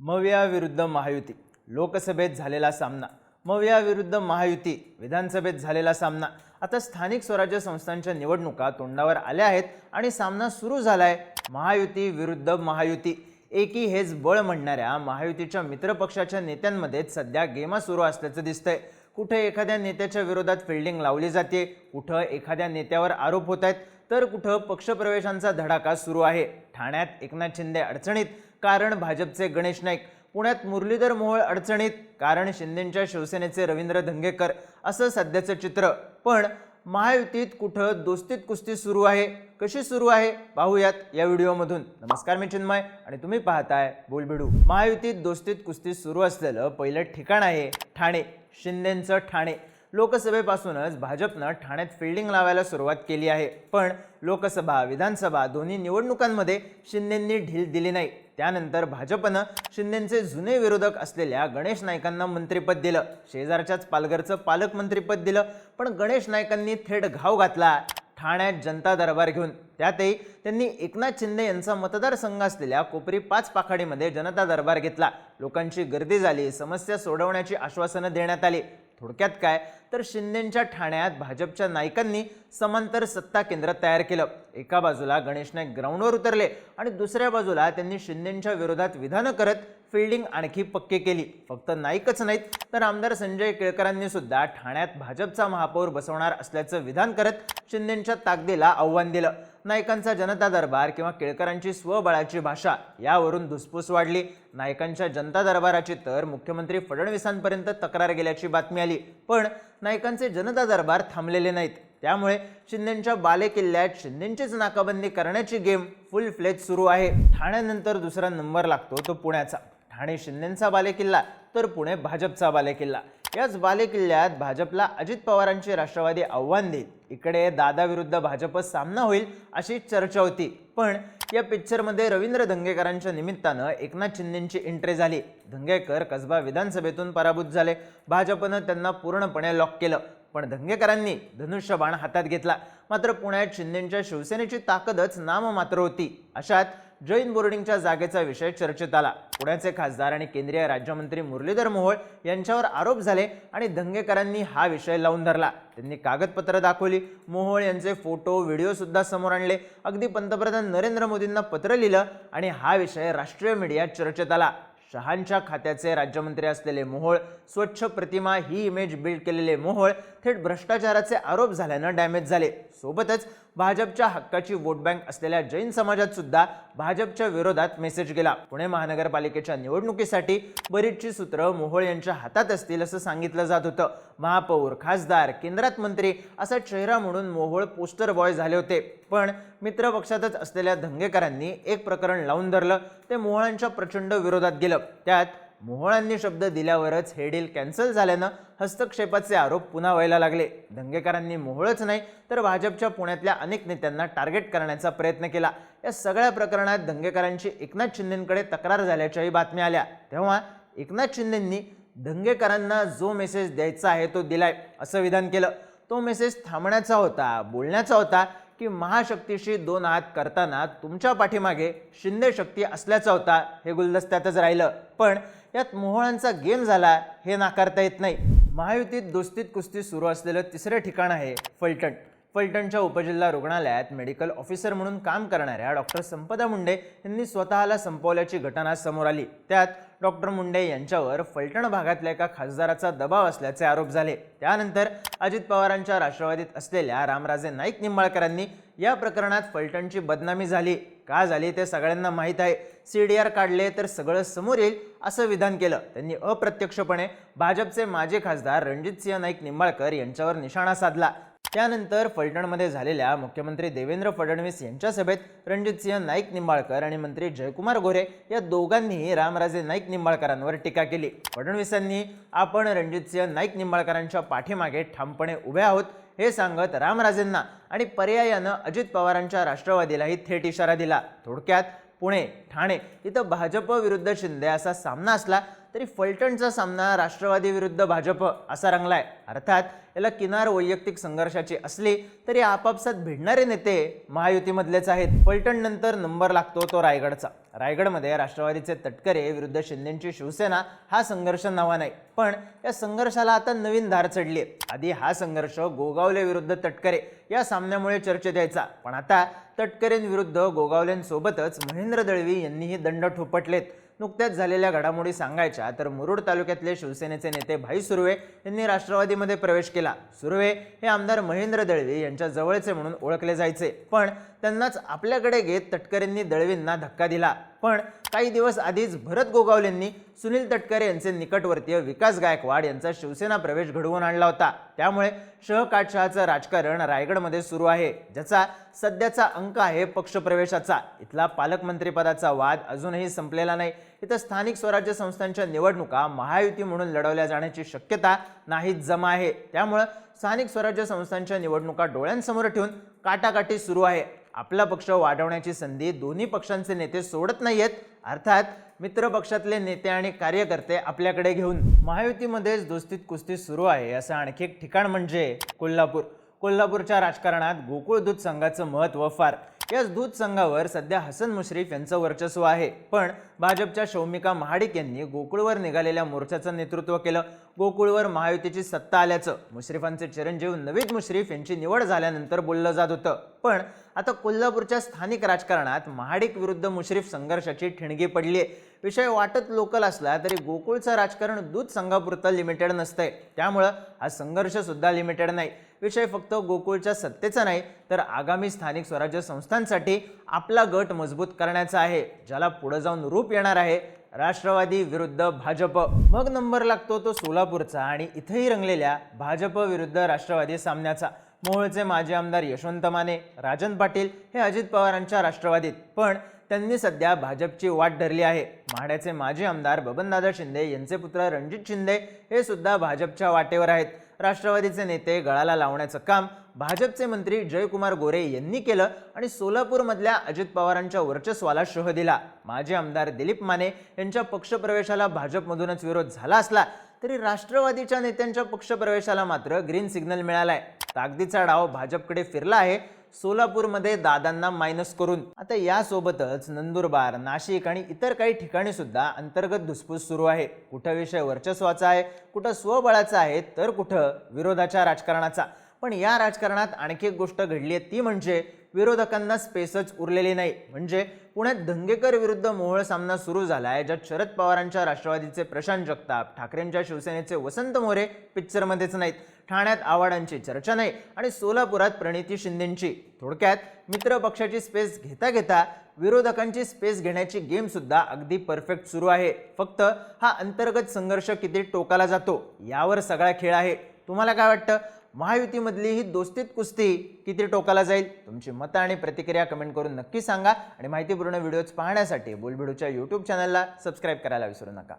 मविया विरुद्ध महायुती. लोकसभेत झालेला सामना. मविया विरुद्ध महायुती. विधानसभेत झालेला सामना. आता स्थानिक स्वराज्य संस्थांच्या निवडणुका तोंडावर आल्या आहेत आणि सामना सुरू झाला आहे महायुती विरुद्ध महायुती. एकी हेच बळ म्हणणाऱ्या महायुतीच्या मित्रपक्षाच्या नेत्यांमध्ये सध्या गेमा सुरू असल्याचं दिसतंय. कुठे एखाद्या नेत्याच्या विरोधात फिल्डिंग लावली जाते कुठं एखाद्या नेत्यावर आरोप होत आहेत तर कुठं पक्षप्रवेशांचा धडाका सुरू आहे. ठाण्यात एकनाथ शिंदे अडचणीत कारण भाजपचे गणेश नाईक. पुण्यात मुरलीधर मोहोळ अडचणीत कारण शिंदेंच्या शिवसेनेचे रवींद्र धंगेकर असं सध्याचं चित्र. पण महायुतीत कुठं दोस्तीत कुस्ती सुरू आहे? कशी सुरू आहे? पाहूयात या व्हिडिओमधून. नमस्कार मी चिन्मय आणि तुम्ही पाहताय बोलबिडू. महायुतीत दोस्तीत कुस्ती सुरू असलेलं पहिलं ठिकाण आहे ठाणे शिंदेंचं ठाणे. लोकसभेपासूनच भाजपनं ठाण्यात फिल्डिंग लावायला सुरुवात केली आहे. पण लोकसभा विधानसभा दोन्ही निवडणुकांमध्ये शिंदेंनी ढील दिली नाही. त्यानंतर भाजपनं शिंदेचे जुने विरोधक असलेल्या गणेश नाईकांना मंत्रिपद दिलं. शेजारच्याच पालघरचं पालकमंत्रीपद दिलं. पण गणेश नाईकांनी थेट घाव घातला ठाण्यात जनता दरबार घेऊन. त्यातही त्यांनी एकनाथ शिंदे यांचा मतदारसंघ असलेल्या कोपरी पाच पाखाडीमध्ये जनता दरबार घेतला. लोकांची गर्दी झाली समस्या सोडवण्याची आश्वासनं देण्यात आली. थोडक्यात काय? तर शिंदेंच्या ठाण्यात भाजपच्या नायकांनी समांतर सत्ता केंद्र तयार केलं. एका बाजूला गणेश नाईक ग्राउंडवर उतरले आणि दुसऱ्या बाजूला त्यांनी शिंदेंच्या विरोधात विधानं करत फिल्डिंग आणखी पक्की केली. फक्त नाईकच नाहीत तर आमदार संजय केळकरांनी सुद्धा ठाण्यात भाजपचा महापौर बसवणार असल्याचं विधान करत शिंदेंच्या ताकदीला आव्हान दिलं. नायकांचा जनता दरबार किंवा केळकरांची स्वबळाची भाषा यावरून धुसफूस वाढली. नायकांच्या जनता दरबाराची तर मुख्यमंत्री फडणवीसांपर्यंत तक्रार गेल्याची बातमी आली. पण नायकांचे जनता दरबार थांबलेले नाहीत. त्यामुळे शिंदेच्या बालेकिल्ल्यात शिंदेचीच नाकाबंदी करण्याची गेम फुल फ्लेज सुरू आहे. ठाण्यानंतर दुसरा नंबर लागतो तो पुण्याचा. ठाणे शिंदेचा बालेकिल्ला तर पुणे भाजपचा बालेकिल्ला याच बालेकिल्ल्यात भाजपला अजित पवारांची राष्ट्रवादी आव्हान देईल इकडे दादाविरुद्ध भाजप सामना होईल अशी चर्चा होती. पण या पिक्चरमध्ये रवींद्र धंगेकरांच्या निमित्तानं एकनाथ शिंदेंची एंट्री झाली. धंगेकर कसबा विधानसभेतून पराभूत झाले. भाजपनं त्यांना पूर्णपणे लॉक केलं. पण धंगेकरांनी धनुष्यबाण हातात घेतला. मात्र पुण्यात शिंदेंच्या शिवसेनेची ताकदच नाममात्र होती. अशात जैन बोर्डिंगच्या जागेचा विषय चर्चेत आला. पुण्याचे खासदार आणि केंद्रीय राज्यमंत्री मुरलीधर मोहोळ यांच्यावर आरोप झाले आणि दंगेकरांनी हा विषय लावून धरला. त्यांनी कागदपत्र दाखवली. मोहोळ यांचे फोटो व्हिडिओ सुद्धा समोर आणले. अगदी पंतप्रधान नरेंद्र मोदींना पत्र लिहिलं आणि हा विषय राष्ट्रीय मीडियात चर्चेत आला. शहांच्या खात्याचे राज्यमंत्री असलेले मोहोळ स्वच्छ प्रतिमा ही इमेज बिल्ड केलेले मोहोळ थेट भ्रष्टाचाराचे आरोप झाल्यानं डॅमेज झाले. सोबतच भाजपच्या हक्काची वोट बँक असलेल्या जैन समाजात सुद्धा भाजपच्या विरोधात मेसेज गेला पुणे महानगरपालिकेच्या निवडणुकीसाठी बरीचशी सूत्र मोहोळ यांच्या हातात असतील असं सांगितलं जात होतं. महापौर खासदार केंद्रात मंत्री असा चेहरा म्हणून मोहोळ पोस्टर बॉय झाले होते. पण मित्र पक्षातच असलेल्या धंगेकरांनी एक प्रकरण लावून धरलं. ते मोहोळांच्या प्रचंड विरोधात गेलं. त्यात मोहोळांनी शब्द दिल्यावरच हे डील कॅन्सल झाल्यानं हस्तक्षेपाचे आरोप पुन्हा व्हायला लागले. दंगेकरांनी मोहोळच नाही तर भाजपच्या पुण्यातल्या अनेक नेत्यांना टार्गेट करण्याचा प्रयत्न केला. या सगळ्या प्रकरणात दंगेकरांची एकनाथ शिंदेकडे तक्रार झाल्याच्याही बातम्या आल्या. तेव्हा एकनाथ शिंदेंनी दंगेकरांना जो मेसेज द्यायचा आहे तो दिलाय असं विधान केलं. तो मेसेज थांबण्याचा होता बोलण्याचा होता की महाशक्तीशी दोन हात करताना तुमच्या पाठीमागे शिंदे शक्ती असल्याचा होता हे गुलदस्त्यातच राहिलं. पण यात मोहळांचा गेम झाला हे नाकारता येत नाही. महायुतीत दोस्तीत कुस्ती सुरू असलेलं तिसरं ठिकाण आहे फलटण. फलटणच्या उपजिल्हा रुग्णालयात मेडिकल ऑफिसर म्हणून काम करणाऱ्या डॉक्टर संपदा मुंडे यांनी स्वतःला संपवल्याची घटना समोर आली. त्यात डॉक्टर मुंडे यांच्यावर फलटण भागातल्या एका खासदाराचा दबाव असल्याचे आरोप झाले. त्यानंतर अजित पवारांच्या राष्ट्रवादीत असलेल्या रामराजे नाईक निंबाळकरांनी या प्रकरणात फलटणची बदनामी झाली. का झाली ते सगळ्यांना माहीत आहे. सी डी आर काढले तर सगळं समोर येईल असं विधान केलं. त्यांनी अप्रत्यक्षपणे भाजपचे माजी खासदार रणजितसिंह नाईक निंबाळकर यांच्यावर निशाणा साधला. त्यानंतर फलटणमध्ये झालेल्या मुख्यमंत्री देवेंद्र फडणवीस यांच्या सभेत रणजितसिंह नाईक निंबाळकर आणि मंत्री जयकुमार गोरे या दोघांनीही रामराजे नाईक निंबाळकरांवर टीका केली. फडणवीसांनी आपण रणजितसिंह नाईक निंबाळकरांच्या पाठीमागे ठामपणे उभे आहोत हे सांगत रामराजेंना आणि पर्यायानं अजित पवारांच्या राष्ट्रवादीलाही थेट इशारा दिला. थोडक्यात पुणे ठाणे इथं भाजप विरुद्ध शिंदे असा सामना असला तरी फलटणचा सामना राष्ट्रवादी विरुद्ध भाजप असा रंगलाय. अर्थात याला किनार वैयक्तिक संघर्षाची असली तरी आपापसात भिडणारे नेते महायुतीमधलेच आहेत. फलटण नंतर नंबर लागतो तो रायगडचा. रायगडमध्ये राष्ट्रवादीचे तटकरे विरुद्ध शिंदेची शिवसेना हा संघर्ष नवा नाही. पण या संघर्षाला आता नवीन धार चढली आहे. आधी हा संघर्ष गोगावले विरुद्ध तटकरे या सामन्यामुळे चर्चेत यायचा. पण आता तटकरेंविरुद्ध गोगावलेंसोबतच महेंद्र दळवी यांनीही दंड ठोपटलेत. नुकत्याच झालेल्या घडामोडी सांगायच्या तर मुरुड तालुक्यातले शिवसेनेचे नेते भाई सुर्वे यांनी राष्ट्रवादीमध्ये प्रवेश केला. सुर्वे हे आमदार महेंद्र दळवी यांच्या जवळचे म्हणून ओळखले जायचे पण त्यांनाच आपल्याकडे घेत तटकरेंनी दळवींना धक्का दिला. पण काही दिवस आधीच भरत गोगावलेंनी सुनील तटकरे यांचे निकटवर्तीय विकास गायकवाड यांचा शिवसेना प्रवेश घडवून आणला होता. त्यामुळे शहकाटशहाचं राजकारण रायगडमध्ये सुरू आहे ज्याचा सध्याचा अंक आहे पक्षप्रवेशाचा. इथला पालकमंत्रीपदाचा वाद अजूनही संपलेला नाही. इथं स्थानिक स्वराज्य संस्थांच्या निवडणुका महायुती म्हणून लढवल्या जाण्याची शक्यता नाहीच जमा आहे. त्यामुळं स्थानिक स्वराज्य संस्थांच्या निवडणुका डोळ्यांसमोर ठेवून काटाकाटी सुरू आहे. आपला पक्ष वाढवण्याची संधी दोन्ही पक्षांचे नेते सोडत नाही आहेत अर्थात मित्र पक्षातले नेते आणि कार्यकर्ते आपल्याकडे घेऊन महायुतीमध्येच दोस्तीत कुस्ती सुरू आहे असं आणखी एक ठिकाण म्हणजे कोल्हापूर. कोल्हापूरच्या राजकारणात गोकुळ दूध संघाचं महत्त्व फार याच दूध संघावर सध्या हसन मुश्रीफ यांचं वर्चस्व आहे. पण भाजपच्या शौमिका महाडिक यांनी गोकुळवर निघालेल्या मोर्चाचं नेतृत्व केलं. गोकुळवर महायुतीची सत्ता आल्याचं मुश्रीफांचे चिरंजीव नवीद मुश्रीफ यांची निवड झाल्यानंतर बोललं जात होतं. पण आता कोल्हापूरच्या स्थानिक राजकारणात महाडिक विरुद्ध मुश्रीफ संघर्षाची ठिणगी पडली आहे विषय वाटत लोकल असला तरी गोकुळचं राजकारण दूध संघापुरतं लिमिटेड नसतंय. त्यामुळं हा संघर्षसुद्धा लिमिटेड नाही. विषय फक्त गोकुळच्या सत्तेचा नाही तर आगामी स्थानिक स्वराज्य संस्थांसाठी आपला गट मजबूत करण्याचा आहे ज्याला पुढे जाऊन रूप येणार आहे. राष्ट्रवादी विरुद्ध भाजप. मग नंबर लागतो तो सोलापूरचा आणि इथेही रंगलेल्या भाजप विरुद्ध राष्ट्रवादी सामन्याचा. मोहोळचे माजी आमदार यशवंत माने राजन पाटील हे अजित पवारांच्या राष्ट्रवादीत. पण त्यांनी सध्या भाजपची वाट धरली आहे. माढ्याचे माजी आमदार बबनदादा शिंदे यांचे पुत्र रणजित शिंदे हे सुद्धा भाजपच्या वाटेवर आहेत. राष्ट्रवादीचे नेते गळाला लावण्याचं काम भाजपचे मंत्री जयकुमार गोरे यांनी केलं आणि सोलापूरमधल्या अजित पवारांच्या वर्चस्वाला शह दिला. माजी आमदार दिलीप माने यांच्या पक्षप्रवेशाला भाजपमधूनच विरोध झाला असला तरी राष्ट्रवादीच्या नेत्यांच्या पक्षप्रवेशाला मात्र ग्रीन सिग्नल मिळालाय. ताकदीचा डाव भाजपकडे फिरला आहे. सोलापूरमध्ये दादांना मायनस करून. आता यासोबतच नंदुरबार नाशिक आणि इतर काही ठिकाणी सुद्धा अंतर्गत धुसफूस सुरू आहे. कुठं विषय वर्चस्वाचा आहे कुठं स्वबळाचा आहे तर कुठं विरोधाच्या राजकारणाचा. पण या राजकारणात आणखी एक गोष्ट घडली आहे ती म्हणजे विरोधकांना स्पेसच उरलेली नाही. म्हणजे पुण्यात दंगेकर विरुद्ध मोहळ सामना सुरू झाला आहे ज्यात शरद पवारांच्या राष्ट्रवादीचे प्रशांत जगताप ठाकरेंच्या शिवसेनेचे वसंत मोरे पिक्चरमध्येच नाहीत. ठाण्यात आव्हाडांची चर्चा नाही आणि सोलापुरात प्रणिती शिंदेंची. थोडक्यात मित्र पक्षाची स्पेस घेता घेता विरोधकांची स्पेस घेण्याची गेमसुद्धा अगदी परफेक्ट सुरू आहे. फक्त हा अंतर्गत संघर्ष किती टोकाला जातो यावर सगळा खेळ आहे. तुम्हाला काय वाटतं? महायुतीमधली ही दोस्तीत कुस्ती किती टोकाला जाईल? तुमची मतं आणि प्रतिक्रिया कमेंट करून नक्की सांगा. आणि माहितीपूर्ण व्हिडिओज पाहण्यासाठी बुलबिडूच्या यूट्यूब चॅनलला सबस्क्राईब करायला विसरू नका.